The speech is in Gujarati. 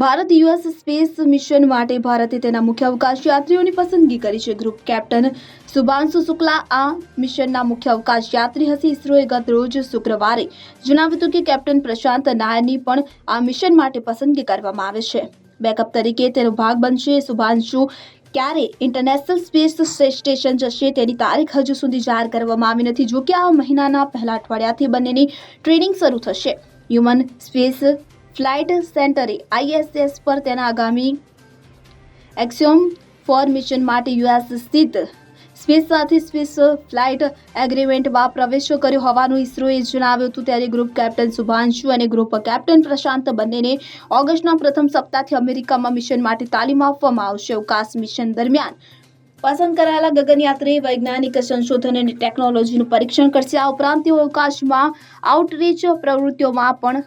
ભારત યુએસ સ્પેસ મિશન માટે ભારતે તેના મુખ્ય અવકાશ યાત્રીઓની પસંદગી કરી છે. ગ્રુપ કેપ્ટન શુભાંશુ શુક્લા આ મિશનના મુખ્ય અવકાશ યાત્રી હશે. ઇસરોએ ગત રોજ શુક્રવારે જણાવ્યું હતું કે કેપ્ટન પ્રશાંત નાયરની પણ આ મિશન માટે પસંદગી કરવામાં આવે છે. બેકઅપ તરીકે તેનો ભાગ બનશે. શુભાંશુ ક્યારે ઇન્ટરનેશનલ સ્પેસ સ્ટેશન જશે તેની તારીખ હજુ સુધી જાહેર કરવામાં આવી નથી. જો કે આ મહિનાના પહેલા અઠવાડિયાથી બંનેની ટ્રેનિંગ શરૂ થશે. હ્યુમન સ્પેસ ફ્લાઇટ સેન્ટરે આઈએસએસ પર તેના આગામી એક્સિયોમ ફોર મિશન માટે યુએસ સ્થિત સ્પેસ સાથે સ્પેસ ફ્લાઇટ એગ્રીમેન્ટમાં પ્રવેશ કર્યો હોવાનું ઇસરોએ જણાવ્યું હતું. ત્યારે ગ્રુપ કેપ્ટન શુભાંશુ અને ગ્રુપ કેપ્ટન પ્રશાંત બંનેને ઓગસ્ટના પ્રથમ સપ્તાહથી અમેરિકામાં મિશન માટે તાલીમ આપવામાં આવશે. અવકાશ મિશન દરમિયાન પસંદ કરાયેલા ગગનયાત્રી વૈજ્ઞાનિક સંશોધન અને ટેકનોલોજીનું પરીક્ષણ કરશે. આ ઉપરાંત તેઓ અવકાશમાં આઉટરીચ પ્રવૃત્તિઓમાં પણ